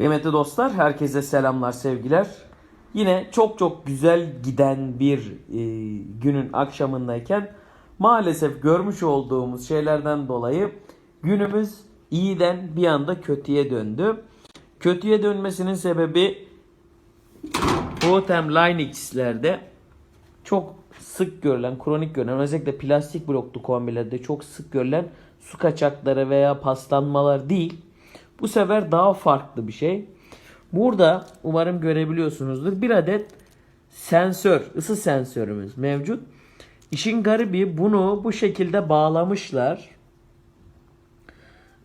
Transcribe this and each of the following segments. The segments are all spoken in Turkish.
Kıymetli dostlar, herkese selamlar, sevgiler. Yine çok çok güzel giden bir e, günün akşamındayken maalesef görmüş olduğumuz şeylerden dolayı günümüz iyiden bir anda kötüye döndü. Kötüye dönmesinin sebebi Totem Linux'lerde çok sık görülen, kronik görülen, özellikle plastik bloklu kombilerde çok sık görülen su kaçakları veya paslanmalar değil. Bu sefer daha farklı bir şey. Burada umarım görebiliyorsunuzdur. Bir adet sensör, ısı sensörümüz mevcut. İşin garibi bunu bu şekilde bağlamışlar.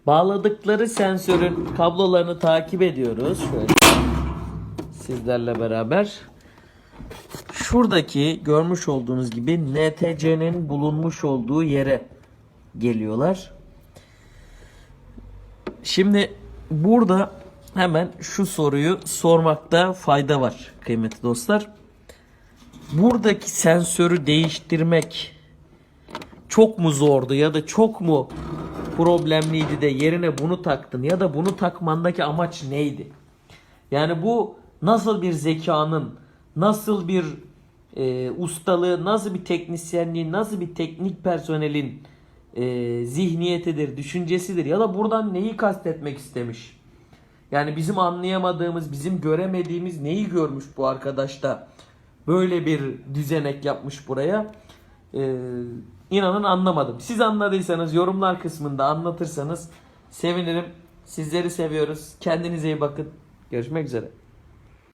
Bağladıkları sensörün kablolarını takip ediyoruz. Şöyle sizlerle beraber. Şuradaki görmüş olduğunuz gibi NTC'nin bulunmuş olduğu yere geliyorlar. Şimdi burada hemen şu soruyu sormakta fayda var kıymetli dostlar. Buradaki sensörü değiştirmek çok mu zordu ya da çok mu problemliydi de yerine bunu taktın ya da bunu takmandaki amaç neydi? Yani bu nasıl bir zekanın, nasıl bir e, ustalığı, nasıl bir teknisyenliğin, nasıl bir teknik personelin e, zihniyetidir, düşüncesidir ya da buradan neyi kastetmek istemiş? Yani bizim anlayamadığımız, bizim göremediğimiz neyi görmüş bu arkadaş da böyle bir düzenek yapmış buraya? Ee, inanın anlamadım. Siz anladıysanız yorumlar kısmında anlatırsanız sevinirim. Sizleri seviyoruz. Kendinize iyi bakın. Görüşmek üzere.